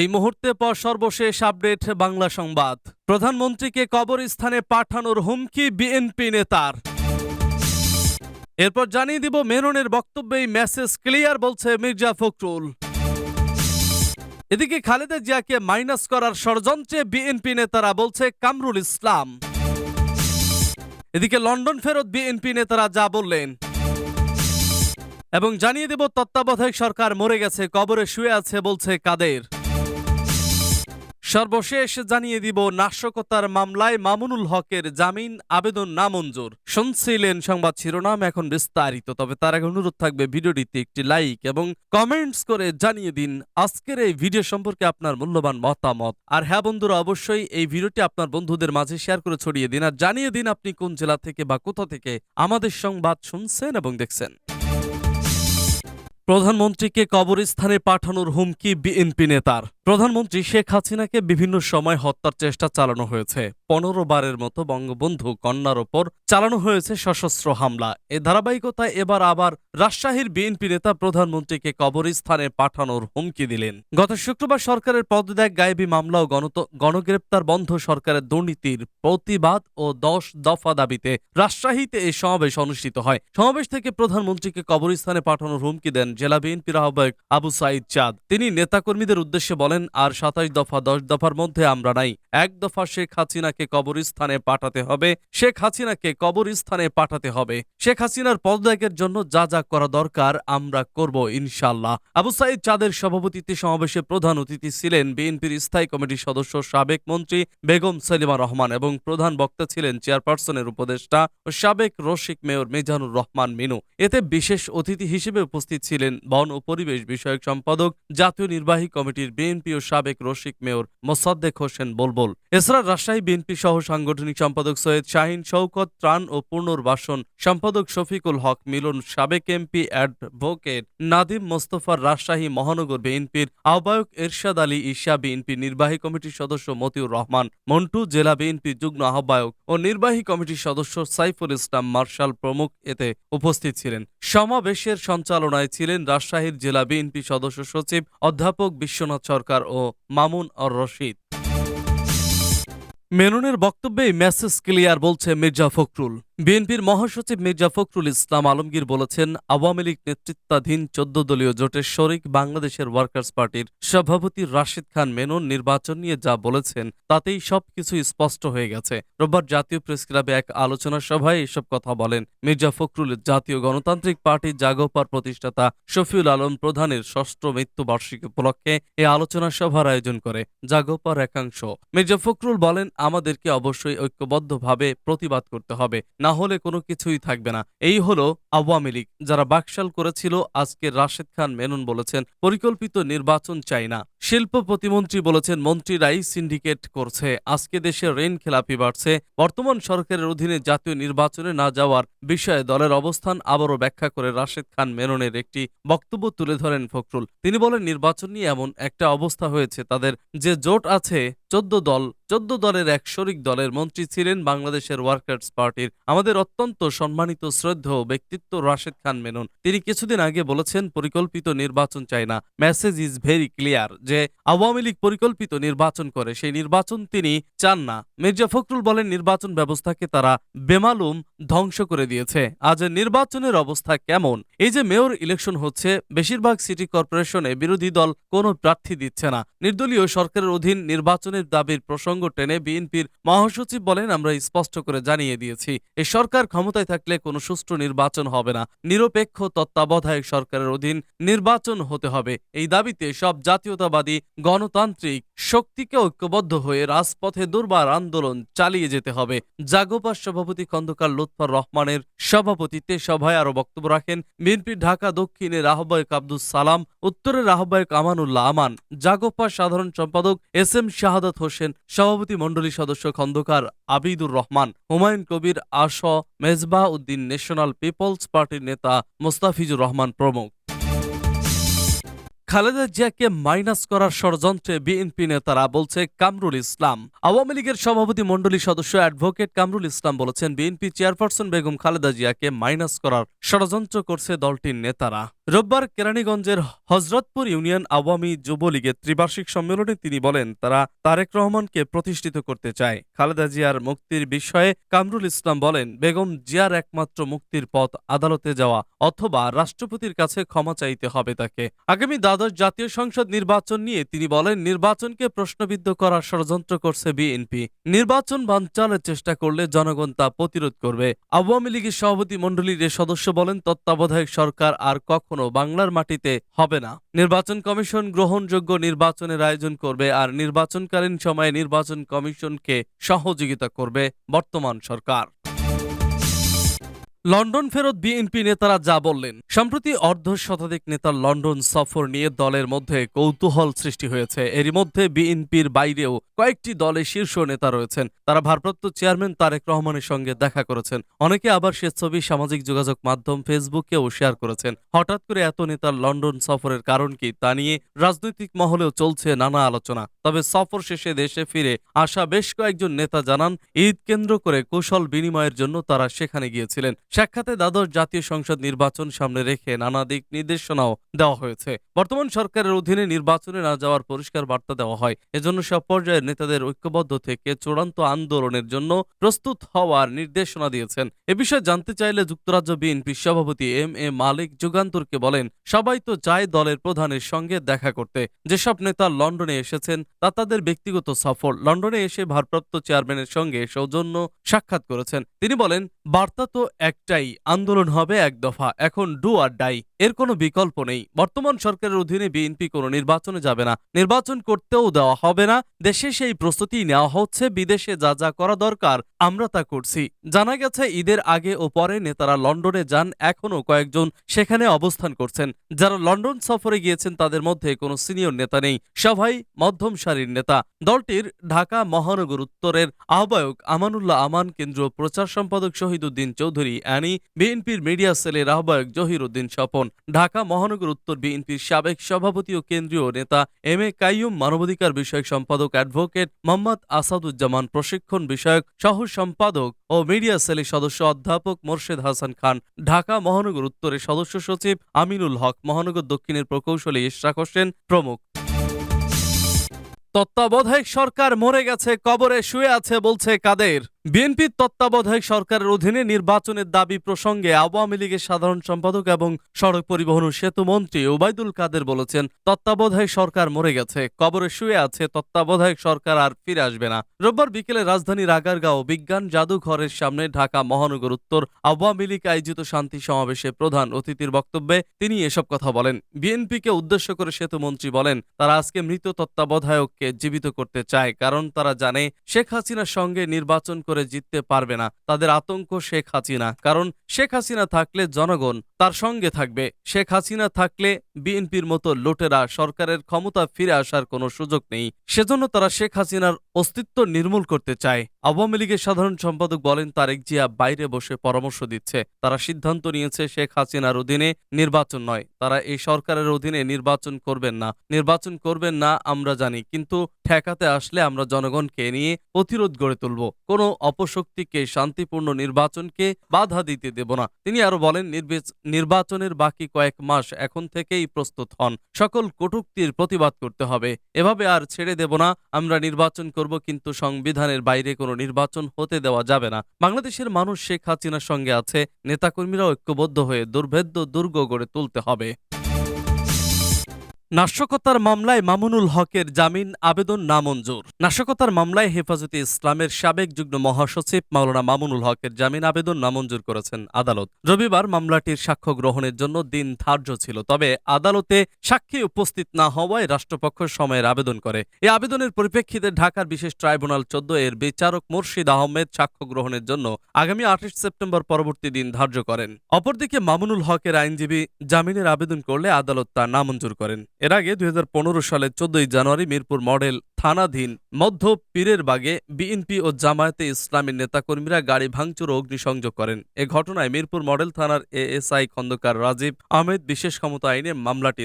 এই মুহূর্তে পর সর্বশেষ আপডেট বাংলা সংবাদ। প্রধানমন্ত্রীকে কবরস্থানে পাঠানোর হুমকি বিএনপি নেতার। এরপর জানিয়ে দিব মেননের বক্তব্যেই মেসেজ ক্লিয়ার বলছে মির্জা ফখরুল। এদিকে খালেদা জিয়াকে মাইনাস করার ষড়যন্ত্রে বিএনপি নেতারা বলছে কামরুল ইসলাম। এদিকে লন্ডন ফেরত বিএনপি নেতারা যা বললেন। এবং জানিয়ে দেব তত্ত্বাবধায়ক সরকার মরে গেছে, কবরে শুয়ে আছে বলছে কাদের। সর্বশেষ জানিয়ে দিব, নাশকতার মামলায় মামুনুল হকের জামিন আবেদন নামঞ্জুর। শুনছিলেন সংবাদ শিরোনাম, এখন বিস্তারিত। তবে তার আগে অনুরোধ থাকবে, ভিডিওটিতে একটি লাইক এবং কমেন্টস করে জানিয়ে দিন আজকের এই ভিডিও সম্পর্কে আপনার মূল্যবান মতামত। আর হ্যাঁ বন্ধুরা, অবশ্যই এই ভিডিওটি আপনার বন্ধুদের মাঝে শেয়ার করে ছড়িয়ে দিন। আর জানিয়ে দিন আপনি কোন জেলা থেকে বা কোথা থেকে আমাদের সংবাদ শুনছেন এবং দেখছেন। প্রধানমন্ত্রীকে কবরস্থানে পাঠানোর হুমকি বিএনপি নেতার। প্রধানমন্ত্রী শেখ হাসিনাকে বিভিন্ন সময় হত্যার চেষ্টা চালানো হয়েছে। পনেরো বারের মতো বঙ্গবন্ধু কন্যার ওপর চালানো হয়েছে সশস্ত্র হামলা। এ ধারাবাহিকতায় এবার আবার রাজশাহীর বিএনপি নেতা প্রধানমন্ত্রীকে কবরস্থানে পাঠানোর হুমকি দিলেন। গত শুক্রবার সরকারের পদত্যাগ, গায়েবী মামলা ও গণগ্রেপ্তার বন্ধ সরকারের দুর্নীতির প্রতিবাদ ও দশ দফা দাবিতে রাজশাহীতে এই সমাবেশ অনুষ্ঠিত হয়। সমাবেশ থেকে প্রধানমন্ত্রীকে কবরস্থানে পাঠানোর হুমকি দেন জেলা বিএনপির আহ্বায়ক আবু সাইদ চাঁদ। তিনি নেতাকর্মীদের উদ্দেশ্যে বলেন আর সাতাশ দফা, দশ দফার মধ্যে আমরা নাই। এক দফা শেখ হাসিনাকে কবরস্থানে পাঠাতে হবে, শেখ হাসিনাকে কবরস্থানে পাঠাতে হবে। শেখ হাসিনার পদত্যাগের জন্য যা যা করা দরকার আমরা করব ইনশাল্লাহ আবু সাইদ চাঁদের সভাপতিত্বে সমাবেশে প্রধান অতিথি ছিলেন বিএনপির স্থায়ী কমিটির সদস্য সাবেক মন্ত্রী বেগম সেলিমা রহমান এবং প্রধান বক্তা ছিলেন চেয়ারপারসনের উপদেষ্টা ও সাবেক রসিক মেয়র মেজানুর রহমান মিনু। এতে বিশেষ অতিথি হিসেবে উপস্থিত ছিলেন বন ও পরিবেশ বিষয়ক সম্পাদক, জাতীয় নির্বাহী কমিটির বিএনপি ও সাবেক রসিক মেয়র মোসাদ্দেক হোসেন বলবল। এছাড়া রাজশাহী বিএনপি সহ সাংগঠনিক সম্পাদক সৈয়দ শাহিন শৌকত ত্রাণ ও পুনর্বাসন সম্পাদক শফিকুল হক মিলন, সাবেক এমপি অ্যাডভোকেট নাদিম মোস্তফার রাজশাহী মহানগর বিএনপির আহ্বায়ক এরশাদ আলী ঈশা বিএনপি নির্বাহী কমিটির সদস্য মতিউর রহমান, মন্টু জেলা বিএনপি যুগ্ম আহ্বায়ক ও নির্বাহী কমিটির সদস্য সাইফুল ইসলাম মার্শাল প্রমুখ এতে উপস্থিত ছিলেন। সমাবেশের সঞ্চালনায় ছিলেন রাজশাহীর জেলা বিএনপি সদস্য সচিব অধ্যাপক বিশ্বনাথ সরকার। ও মামুন আর রশিদ। মেননের বক্তব্যেই মেসেজ ক্লিয়ার বলছে মির্জা ফখরুল। বিএনপির মহাসচিব মির্জা ফখরুল ইসলাম আলমগীর বলেছেন, আওয়ামী লীগ নেতৃত্বাধীন চোদ্দ দলীয় জোটের শরিক বাংলাদেশের ওয়ার্কার্স পার্টির সভাপতি রাশিদ খান মেনন নির্বাচন নিয়ে যা বলেছেন, তাতেই সবকিছু স্পষ্ট হয়ে গেছে। রোববার জাতীয় প্রেস ক্লাবে এক আলোচনা সভায় এসব কথা বলেন। মির্জা ফখরুল জাতীয় গণতান্ত্রিক পার্টি জাগোপার প্রতিষ্ঠাতা শফিউল আলম প্রধানের ষষ্ঠ মৃত্যুবার্ষিকী উপলক্ষে এই আলোচনা সভার আয়োজন করে, জাগোপার একাংশ। মির্জা ফখরুল বলেন, আমাদেরকে অবশ্যই ঐক্যবদ্ধভাবে প্রতিবাদ করতে হবে। না হলে কোনো কিছুই থাকবে না। এই হলো আওয়ামী লীগ, যারা বাকশাল করেছিল আজকে রাশেদ খান মেনন বলেছেন, পরিকল্পিত নির্বাচন চাই না। শিল্প প্রতিমন্ত্রী বলেছেন, মন্ত্রীরাই সিন্ডিকেট করছে। আজকে দেশে ঋণ খেলাপি বাড়ছে। বর্তমান সরকারের অধীনে জাতীয় নির্বাচনে না যাওয়ার বিষয়ে দলের অবস্থান আবারও ব্যাখ্যা করে রাশেদ খান মেননের একটি বক্তব্য তুলে ধরেন ফখরুল। তিনি বলেন, নির্বাচন নিয়ে এমন একটা অবস্থা হয়েছে, তাদের যে জোট আছে চোদ্দ দল, চোদ্দ দলের এক শরিক দলের মন্ত্রী ছিলেন বাংলাদেশের ওয়ার্কার্স পার্টির আমাদের অত্যন্ত সম্মানিত, শ্রদ্ধেয় ব্যক্তিত্ব রাশেদ খান মেনন। তিনি কিছুদিন আগে বলেছেন, পরিকল্পিত নির্বাচন চায় না। মেসেজ ইজ ভেরি ক্লিয়ার যে আওয়ামী লীগ পরিকল্পিত নির্বাচন করে, সেই নির্বাচন তিনি চান না। মির্জা ফখরুল বলেন, নির্বাচন ব্যবস্থাকে তারা বেমালুম ধ্বংস করে দিয়েছে। আজ নির্বাচনের অবস্থা কেমন? এই যে মেয়র ইলেকশন হচ্ছে, বেশিরভাগ সিটি কর্পোরেশনে বিরোধী দল কোনো প্রার্থী দিচ্ছে না। নির্দলীয় সরকারের অধীন নির্বাচনের দাবির প্রসঙ্গ টেনে বিএনপির মহাসচিব বলেন, আমরা স্পষ্ট করে জানিয়ে দিয়েছি এই সরকার ক্ষমতায় থাকলে কোনো সুষ্ঠু নির্বাচন হবে না। নিরপেক্ষ তত্ত্বাবধায়ক সরকারের অধীন নির্বাচন হতে হবে। এই দাবিতে সব জাতীয়তাবাদী, গণতান্ত্রিক, শক্তিকে ঐক্যবদ্ধ হয়ে রাজপথে দুর্বার আন্দোলন চালিয়ে যেতে হবে। জাগোপার সভাপতি খন্দকার লুৎফর রহমানের সভাপতিত্বে সভায় আরও বক্তব্য রাখেন, বিএনপির ঢাকা দক্ষিণের আহ্বায়ক আব্দুল সালাম, উত্তরের আহ্বায়ক আমানুল্লাহ আমান, জাগোপার সাধারণ সম্পাদক এস এম শাহাদাত হোসেন, সভাপতি মণ্ডলী সদস্য খন্দকার আবিদুর রহমান, হুমায়ুন কবির আশ মেজবা উদ্দিন ন্যাশনাল পিপলস পার্টির নেতা মোস্তাফিজুর রহমান প্রমুখ। খালেদা জিয়াকে মাইনাস করার ষড়যন্ত্রে বিএনপি নেতারা বলছে কামরুল ইসলাম। আওয়ামী লীগের সভাপতি মণ্ডলী সদস্য অ্যাডভোকেট কামরুল ইসলাম বলেছেন বিএনপি চেয়ারপারসন বেগম খালেদা জিয়াকে মাইনাস করার ষড়যন্ত্র করছে দলটির নেতারা। রোববার কেরানীগঞ্জের হজরতপুর ইউনিয়ন আওয়ামী যুবলীগের ত্রিবার্ষিক সম্মেলনে তিনি বলেন, তারা তারেক রহমানকে প্রতিষ্ঠিত করতে চায়। খালেদা জিয়ার মুক্তির বিষয়ে কামরুল ইসলাম বলেন, বেগম জিয়ার একমাত্র মুক্তির পথ আদালতে যাওয়া অথবা রাষ্ট্রপতির কাছে ক্ষমা চাইতে হবে তাকে। আগামী দ্বাদশ জাতীয় সংসদ নির্বাচন নিয়ে তিনি বলেন, নির্বাচনকে প্রশ্নবিদ্ধ করার ষড়যন্ত্র করছে বিএনপি। নির্বাচন বানচালের চেষ্টা করলে জনগণ তা প্রতিরোধ করবে। আওয়ামী লীগের সভাপতি মণ্ডলীর এ সদস্য বলেন, তত্ত্বাবধায়ক সরকার আর কখনো বাংলার মাটিতে হবে না। নির্বাচন কমিশন গ্রহণযোগ্য নির্বাচনের আয়োজন করবে আর নির্বাচনকালীন সময়ে নির্বাচন কমিশনকে সহযোগিতা করবে বর্তমান সরকার। লন্ডন ফেরত বিএনপি নেতারা যা বললেন। সম্প্রতি অর্ধ শতাধিক নেতার লন্ডন সফর নিয়ে দলের মধ্যে কৌতূহল সৃষ্টি হয়েছে। এরই মধ্যে বিএনপির বাইরেও কয়েকটি দলে শীর্ষ নেতা রয়েছেন। তারা ভারপ্রাপ্ত চেয়ারম্যান তারেক রহমানের সঙ্গে দেখা করেছেন। অনেকে আবার সে ছবি সামাজিক যোগাযোগ মাধ্যম ফেসবুকেও শেয়ার করেছেন। হঠাৎ করে এত নেতার লন্ডন সফরের কারণ কি তা নিয়ে রাজনৈতিক মহলেও চলছে নানা আলোচনা। তবে সফর শেষে দেশে ফিরে আসা বেশ কয়েকজন নেতা জানান, ঈদ কেন্দ্র করে কৌশল বিনিময়ের জন্য তারা সেখানে গিয়েছিলেন। সাক্ষাতে দ্বাদশ জাতীয় সংসদ নির্বাচন সামনে রেখে নানা দিক নির্দেশনাও দেওয়া হয়েছে। বর্তমান সরকারের অধীনে নির্বাচনে না যাওয়ার পরিষ্কার বার্তা দেওয়া হয়। এজন্য সব পর্যায়ের নেতাদের ঐক্যবদ্ধ থেকে চূড়ান্ত আন্দোলনের জন্য প্রস্তুত হওয়ার নির্দেশনা দিয়েছেন। এ বিষয়ে জানতে চাইলে যুক্তরাজ্য বিএনপি সভাপতি এম এ মালিক যুগান্তরকে বলেন, সবাই তো চায় দলের প্রধানের সঙ্গে দেখা করতে। যেসব নেতা লন্ডনে এসেছেন তা তাদের ব্যক্তিগত সফর। লন্ডনে এসে ভারপ্রাপ্ত চেয়ারম্যানের সঙ্গে সৌজন্য সাক্ষাৎ করেছেন। তিনি বলেন বার্তা তো একটাই, আন্দোলন হবে এক দফা, এখন ডু আর ডাই, এর কোনো বিকল্প নেই। বর্তমান সরকারের অধীনে বিএনপি কোনো নির্বাচনে যাবে না। নির্বাচন করতেও দেওয়া হবে না, দেশে সেই প্রস্তুতি নেওয়া হচ্ছে, বিদেশে যা যা করা দরকার, আমরা তা করছি। জানা গেছে, ঈদের আগে ও পরে নেতারা লন্ডনে যান, এখনও কয়েকজন সেখানে অবস্থান করছেন। যারা লন্ডন সফরে গিয়েছেন, তাদের মধ্যে কোনো সিনিয়র নেতা নেই, সবাই মধ্যম সারির নেতা। দলটির ঢাকা মহানগর উত্তরের আহ্বায়ক আমানুল্লাহ আমান, কেন্দ্রীয় প্রচার সম্পাদক শহীদুদ্দিন চৌধুরী অ্যানি, বিএনপির মিডিয়া সেলের আহ্বায়ক জহির উদ্দিন স্বপন, ঢাকা মহানগর উত্তর বিএনপির সাবেক সভাপতি ও কেন্দ্রীয় নেতা এম এ কাইয়ুম, মানবাধিকার বিষয়ক সম্পাদক অ্যাডভোকেট মোহাম্মদ আসাদুজ্জামান, প্রশিক্ষণ বিষয়ক সহ সম্পাদক ও মিডিয়া সেলের সদস্য অধ্যাপক মোর্শেদ হাসান খান, ঢাকা মহানগর উত্তরের সদস্য সচিব আমিনুল হক, মহানগর দক্ষিণের প্রকৌশলী ইশরাক হোসেন প্রমুখ। তত্ত্বাবধায়ক সরকার মরে গেছে, কবরে শুয়ে আছে বলছে কাদের? বিএনপির তত্ত্বাবধায়ক সরকারের অধীনে নির্বাচনের দাবি প্রসঙ্গে আওয়ামী লীগের সাধারণ সম্পাদক এবং সড়ক পরিবহন ও সেতু মন্ত্রী ওবায়দুল কাদের বলেছেন, তত্ত্বাবধায়ক সরকার মরে গেছে। কবরে শুয়ে আছে, তত্ত্বাবধায়ক সরকার আর ফিরে আসবে না। রোববার বিকেলে রাজধানীর আগারগাঁও বিজ্ঞান জাদুঘরের সামনে ঢাকা মহানগর উত্তর আওয়ামী লীগ আয়োজিত শান্তি সমাবেশে প্রধান অতিথির বক্তব্যে তিনি এসব কথা বলেন। বিএনপিকে উদ্দেশ্য করে সেতু মন্ত্রী বলেন, তারা আজকে মৃত তত্ত্বাবধায়ককে জীবিত করতে চায়, কারণ তারা জানে শেখ হাসিনার সঙ্গে নির্বাচন করে জিততে পারবে না। তাদের আতঙ্ক শেখ হাসিনা। কারণ শেখ হাসিনা থাকলে জনগণ তার সঙ্গে থাকবে। শেখ হাসিনা থাকলে বিএনপির মতো লোটেরা সরকারের ক্ষমতা ফিরে আসার কোনো সুযোগ নেই। সেজন্য তারা শেখ হাসিনার অস্তিত্ব নির্মূল করতে চায়। আওয়ামী লীগের সাধারণ সম্পাদক বলেন, তারেক জিয়া বাইরে বসে পরামর্শ দিচ্ছে। তারা সিদ্ধান্ত নিয়েছে, শেখ হাসিনার অধীনে নির্বাচন নয়। তারা এই সরকারের অধীনে নির্বাচন করবেন না। নির্বাচন করবেন না, আমরা জানি। কিন্তু ঠেকাতে আসলে আমরা জনগণকে নিয়ে প্রতিরোধ গড়ে তুলব। কোনো অপশক্তিকে, শান্তিপূর্ণ নির্বাচনকে বাধা দিতে দেব না। তিনি আরও বলেন, নির্বেচ- নির্বাচনের বাকি কয়েক মাস এখন থেকেই প্রস্তুত হন। সকল কটুক্তির প্রতিবাদ করতে হবে। এভাবে আর ছেড়ে দেব না। আমরা নির্বাচন করব কিন্তু সংবিধানের বাইরে কোনো নির্বাচন হতে দেওয়া যাবে না। বাংলাদেশের মানুষ শেখ হাসিনার সঙ্গে আছে। নেতাকর্মীরা ঐক্যবদ্ধ হয়ে দুর্ভেদ্য দুর্গ গড়ে তুলতে হবে। নাশকতার মামলায় মামুনুল হকের জামিন আবেদন নামঞ্জুর। নাশকতার মামলায় হেফাজতে ইসলামের সাবেক যুগ্ম মহাসচিব মাওলানা মামুনুল হকের জামিন আবেদন নামঞ্জুর করেছেন আদালত। রবিবার মামলাটির সাক্ষ্য গ্রহণের জন্য দিন ধার্য ছিল, তবে আদালতে সাক্ষী উপস্থিত না হওয়ায় রাষ্ট্রপক্ষ সময়ের আবেদন করে। এই আবেদনের পরিপ্রেক্ষিতে ঢাকার বিশেষ ট্রাইব্যুনাল চোদ্দ এর বিচারক মুর্শিদ আহমেদ সাক্ষ্য গ্রহণের জন্য আগামী আঠাশ সেপ্টেম্বর পরবর্তী দিন ধার্য করেন। অপরদিকে মামুনুল হকের আইনজীবী জামিনের আবেদন করলে আদালত তা নামঞ্জুর করেন। এর আগে দুই হাজার পনেরো সালের চোদ্দই জানুয়ারি মিরপুর মডেল থানাধীন মধ্য পীরের বাগে বিএনপি ও জামায়াতে ইসলামীর নেতাকর্মীরা গাড়ি ভাঙচুর ও অগ্নিসংযোগ করেন। এ ঘটনায় মিরপুর মডেল থানার এএসআই খন্দকার রাজীব আহমেদ বিশেষ ক্ষমতা আইনে মামলাটি